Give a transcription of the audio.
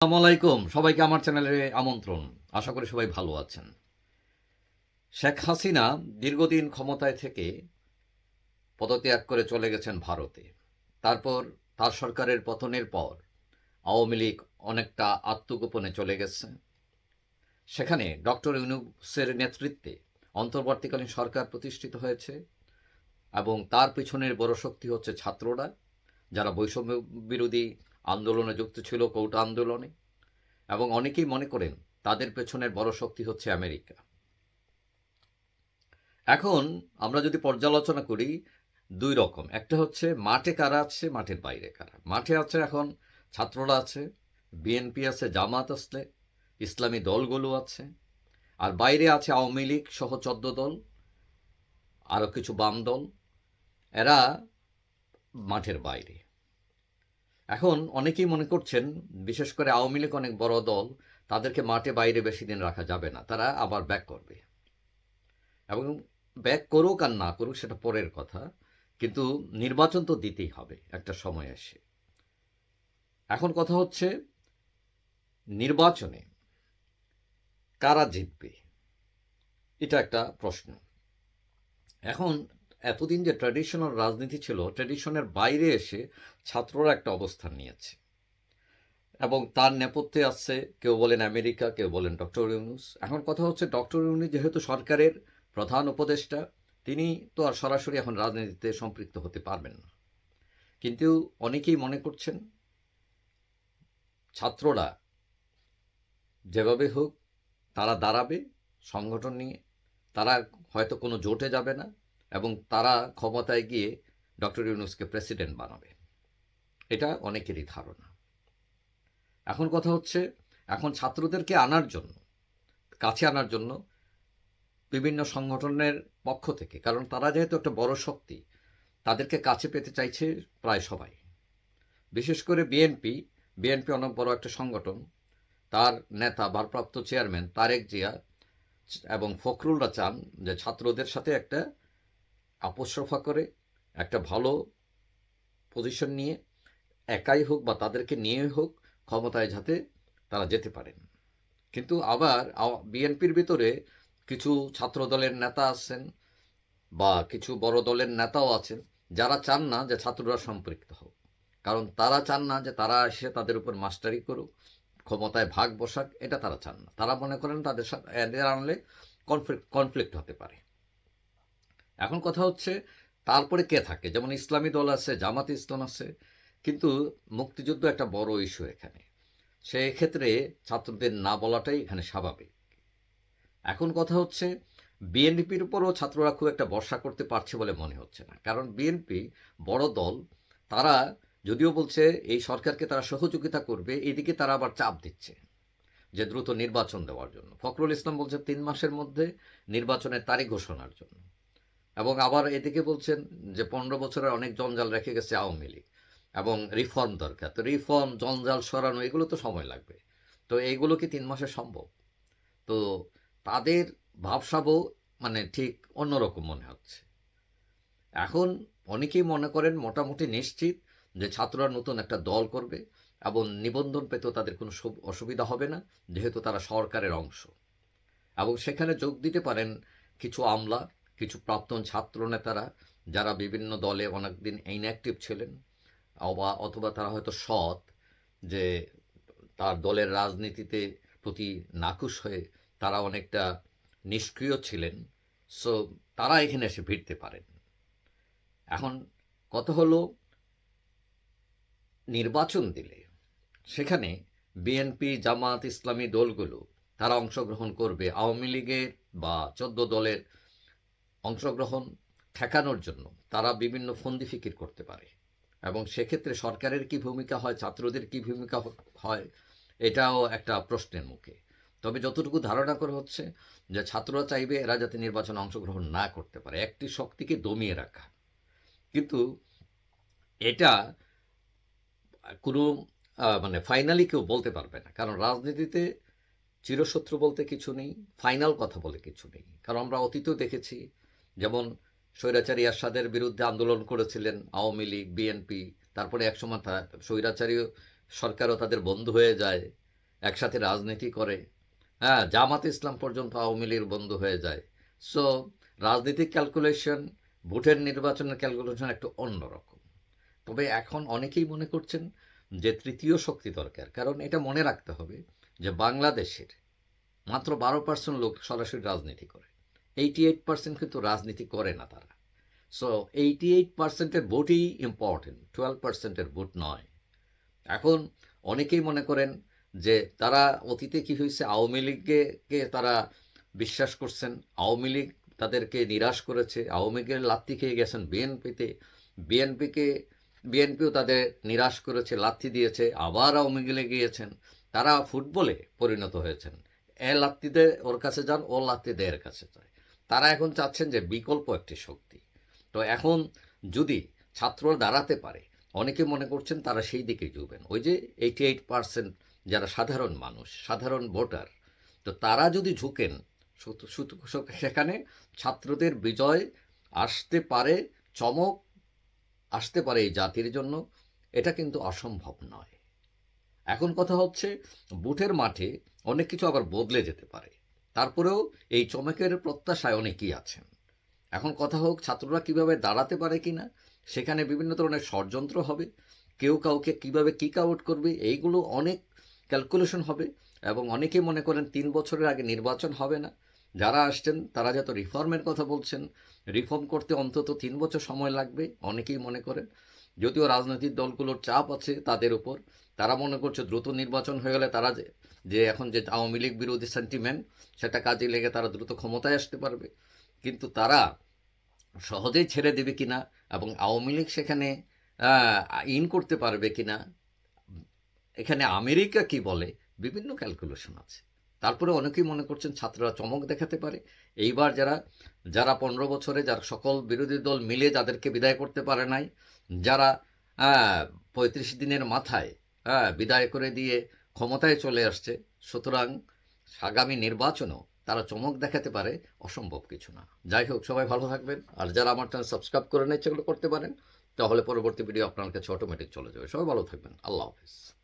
আসসালামু আলাইকুম। সবাইকে আমার চ্যানেলে আমন্ত্রণ। আশা করি সবাই ভালো আছেন। শেখ হাসিনা দীর্ঘদিন ক্ষমতায় থেকে পদত্যাগ করে চলে গেছেন ভারতে। তারপর তার সরকারের পতনের পর আওয়ামী লীগ অনেকটা আত্মগোপনে চলে গেছে। সেখানে ডক্টর ইউনুসের নেতৃত্বে অন্তর্বর্তীকালীন সরকার প্রতিষ্ঠিত হয়েছে এবং তার পিছনের বড় শক্তি হচ্ছে ছাত্ররা, যারা বৈষম্য বিরোধী আন্দোলনে যুক্ত ছিল কৌটা আন্দোলনে। এবং অনেকেই মনে করেন তাদের পেছনের বড় শক্তি হচ্ছে আমেরিকা। এখন আমরা যদি পর্যালোচনা করি দুই রকম। একটা হচ্ছে মাঠে কারা আছে, মাঠের বাইরে কারা? মাঠে আছে এখন ছাত্ররা আছে, বিএনপি আছে, জামাত আসলে ইসলামী দলগুলো আছে, আর বাইরে আছে আওয়ামী লীগ সহ চোদ্দ দল, আরও কিছু বাম দল। এরা মাঠের বাইরে। এখন অনেকেই মনে করছেন, বিশেষ করে আওয়ামী লীগ অনেক বড় দল, তাদেরকে মাঠে বাইরে বেশি দিন রাখা যাবে না, তারা আবার ব্যাক করবে। এবং ব্যাক করুক আর না করুক সেটা পরের কথা, কিন্তু নির্বাচন তো দিতেই হবে, একটা সময় এসে। এখন কথা হচ্ছে, নির্বাচনে কারা জিতবে? এটা একটা প্রশ্ন। এখন এতদিন যে ট্র্যাডিশনাল রাজনীতি ছিল ট্র্যাডিশনের বাইরে এসে ছাত্ররা একটা অবস্থান নিয়েছে। এবং তার নেপথ্যে আসছে, কেউ বলেন আমেরিকা, কেউ বলেন ডক্টর ইউনুস। এখন কথা হচ্ছে, ডক্টর ইউনুস যেহেতু সরকারের প্রধান উপদেষ্টা, তিনি তো আর সরাসরি এখন রাজনীতিতে সম্পৃক্ত হতে পারবেন না। কিন্তু অনেকেই মনে করছেন, ছাত্ররা যেভাবে হোক, তারা দাঁড়াবে সংগঠন নিয়ে। তারা হয়তো কোনো জোটে যাবে না। এবং তারা ক্ষমতায় গিয়ে ডক্টর ইউনুসকে প্রেসিডেন্ট বানাবে। এটা অনেকেরই ধারণা। এখন কথা হচ্ছে, এখন ছাত্রদেরকে আনার জন্য, কাছে আনার জন্য বিভিন্ন সংগঠনের পক্ষ থেকে, কারণ তারা যেহেতু একটা বড় শক্তি, তাদেরকে কাছে পেতে চাইছে প্রায় সবাই। বিশেষ করে বিএনপি বিএনপি অনেক বড় একটা সংগঠন, তার নেতা, ভারপ্রাপ্ত চেয়ারম্যান তারেক জিয়া এবং ফখরুলরা চান যে ছাত্রদের সাথে একটা আপোষরফা করে, একটা ভালো পজিশন নিয়ে, একাই হোক বা তাদেরকে নিয়ে হোক, ক্ষমতায় যাতে তারা যেতে পারেন। কিন্তু আবার বিএনপির ভিতরে কিছু ছাত্র দলের নেতা আছেন বা কিছু বড় দলের নেতাও আছেন, যারা চান না যে ছাত্ররা সম্পৃক্ত হোক। কারণ তারা চান না যে তারা এসে তাদের উপর মাস্টারি করুক, ক্ষমতায় ভাগ বসাক, এটা তারা চান না। তারা মনে করেন তাদের সাথে এদের আনলে কনফ্লিক্ট কনফ্লিক্ট হতে পারে। এখন কথা হচ্ছে, তারপরে কে থাকে? যেমন ইসলামী দল আছে, জামাত ইসলাম আছে, কিন্তু মুক্তিযুদ্ধ একটা বড় ইস্যু এখানে। সেই ক্ষেত্রে ছাত্রদের না বলাটাই এখানে স্বাভাবিক। এখন কথা হচ্ছে, বিএনপির উপরও ছাত্ররা খুব একটা বর্ষা করতে পারছে বলে মনে হচ্ছে না। কারণ বিএনপি বড় দল, তারা যদিও বলছে এই সরকারকে তারা সহযোগিতা করবে, এদিকে তারা আবার চাপ দিচ্ছে যে দ্রুত নির্বাচন দেওয়ার জন্য। ফখরুল ইসলাম বলছে তিন মাসের মধ্যে নির্বাচনের তারিখ ঘোষণার জন্য। এবং আবার এদিকে বলছেন যে পনেরো বছরের অনেক জঞ্জাল রেখে গেছে আওয়ামী লীগ এবং রিফর্ম দরকার। তো রিফর্ম, জঞ্জাল সরানো, এগুলো তো সময় লাগবে। তো এইগুলো কি তিন মাসে সম্ভব? তো তাদের ভাবসাবও মানে ঠিক অন্যরকম মনে হচ্ছে। এখন অনেকেই মনে করেন মোটামুটি নিশ্চিত যে ছাত্ররা নতুন একটা দল করবে এবং নিবন্ধন পেতেও তাদের কোনো অসুবিধা হবে না, যেহেতু তারা সরকারের অংশ। এবং সেখানে যোগ দিতে পারেন কিছু আমলা কিছু প্রাক্তন ছাত্র নেতারা যারা বিভিন্ন দলে অনেকদিন ইনঅ্যাক্টিভ ছিলেন, অবা, অথবা তারা হয়তো সৎ, যে তার দলের রাজনীতিতে প্রতি নাকুশ হয়ে তারা অনেকটা নিষ্ক্রিয় ছিলেন, সো তারা এখানে এসে ভিড়তে পারেন। এখন কত হলো নির্বাচন দিলে, সেখানে বিএনপি জামাত ইসলামী দলগুলো তারা অংশগ্রহণ করবে আওয়ামী লীগের বা চোদ্দ দলের অংশগ্রহণ ঠেকানোর জন্য তারা বিভিন্ন ফন্দি ফিকির করতে পারে। এবং সেক্ষেত্রে সরকারের কি ভূমিকা হয়, ছাত্রদের কি ভূমিকা হয়, এটাও একটা প্রশ্নের মুখে। তবে যতটুকু ধারণা করা হচ্ছে যে ছাত্ররা চাইবে এরা যাতে নির্বাচনে অংশগ্রহণ না করতে পারে, একটি শক্তিকে দমিয়ে রাখা। কিন্তু এটা কোনো মানে ফাইনালি কেউ বলতে পারবে না। কারণ রাজনীতিতে চিরশত্রু বলতে কিছু নেই, ফাইনাল কথা বলে কিছু নেই। কারণ আমরা অতীতেও দেখেছি যেমন স্বৈরাচারী আসাদের বিরুদ্ধে আন্দোলন করেছিলেন আওয়ামী লীগ বিএনপি তারপরে একসময় স্বৈরাচারী সরকারও তাদের বন্ধু হয়ে যায়, একসাথে রাজনীতি করে। হ্যাঁ জামাত ইসলাম পর্যন্ত আওয়ামী লীগের বন্ধু হয়ে যায়। সো রাজনীতিক ক্যালকুলেশন ভোটের নির্বাচনের ক্যালকুলেশন একটু অন্যরকম। তবে এখন অনেকেই মনে করছেন যে তৃতীয় শক্তি দরকার, কারণ এটা মনে রাখতে হবে যে বাংলাদেশের মাত্র বারো পার্সেন্ট লোক সরাসরি রাজনীতি করে। এইটি এইট পার্সেন্ট কিন্তু রাজনীতি করে না তারা। সো এইটি এইট পার্সেন্টের ভোটই ইম্পর্টেন্ট টুয়েলভ পার্সেন্টের ভোট নয়। এখন অনেকেই মনে করেন যে তারা অতীতে কি হয়েছে, আওয়ামী লীগকে তারা বিশ্বাস করছেন, আওয়ামী লীগ তাদেরকে নিরাশ করেছে, আওয়ামী লীগের লাত্তি খেয়ে গেছেন বিএনপিতে বিএনপিকে বিএনপিও তাদের নিরাশ করেছে, লাত্তি দিয়েছে, আবার আওয়ামী লীগে গিয়েছেন। তারা ফুটবলে পরিণত হয়েছেন। এ লাত্তি দে ওর কাছে যান, ও লাত্তি দে এর কাছে যায়। তারা এখন চাচ্ছেন যে বিকল্প একটি শক্তি। তো এখন যদি ছাত্ররা দাঁড়াতে পারে, অনেকে মনে করছেন তারা সেই দিকে ঝুঁকবেন ওই যে এইটি এইট পার্সেন্ট যারা সাধারণ মানুষ, সাধারণ ভোটার, তো তারা যদি ঝুঁকেন সেখানে ছাত্রদের বিজয় আসতে পারে, চমক আসতে পারে এই জাতির জন্য, এটা কিন্তু অসম্ভব নয়। এখন কথা হচ্ছে বুথের মাঠে অনেক কিছু আবার বদলে যেতে পারে। তারপরেও এই চমকের প্রত্যাশায় অনেকেই আছেন। এখন কথা হোক, ছাত্ররা কীভাবে দাঁড়াতে পারে কি না সেখানে বিভিন্ন ধরনের ষড়যন্ত্র হবে, কেউ কাউকে কীভাবে কিক আউট করবে, এইগুলো অনেক ক্যালকুলেশন হবে এবং অনেকে মনে করেন তিন বছরের আগে নির্বাচন হবে না। যারা আসছেন, তারা যত রিফর্মের কথা বলছেন রিফর্ম করতে অন্তত তিন বছর সময় লাগবে, অনেকেই মনে করেন। যদিও রাজনৈতিক দলগুলোর চাপ আছে তাদের উপর তারা মনে করছে দ্রুত নির্বাচন হয়ে গেলে তারা যে যে এখন যে আওয়ামী লীগ বিরোধী সেন্টিমেন্ট সেটা কাজে লেগে তারা দ্রুত ক্ষমতায় আসতে পারবে। কিন্তু তারা সহজেই ছেড়ে দেবে কিনা এবং আওয়ামী লীগ সেখানে ইন করতে পারবে কিনা, এখানে আমেরিকা কি বলে, বিভিন্ন ক্যালকুলেশন আছে। তারপরে অনেকেই মনে করছেন ছাত্ররা চমক দেখাতে পারে। এইবার যারা যারা পনেরো বছরে যারা সকল বিরোধী দল মিলে যাদেরকে বিদায় করতে পারে নাই, যারা পঁয়ত্রিশ দিনের মাথায় হ্যাঁ বিদায় করে দিয়ে ক্ষমতায় চলে আসছে। সুতরাং আগামী নির্বাচনও তারা চমক দেখাতে পারে, অসম্ভব কিছু না। যাই হোক, সবাই ভালো থাকবেন। আর যারা আমার চ্যানেল সাবস্ক্রাইব করে নিচ্ছে সেগুলো করতে পারেন। তাহলে পরবর্তী ভিডিও আপনার কাছে অটোমেটিক চলে যাবে। সবাই ভালো থাকবেন। আল্লাহ হাফিজ।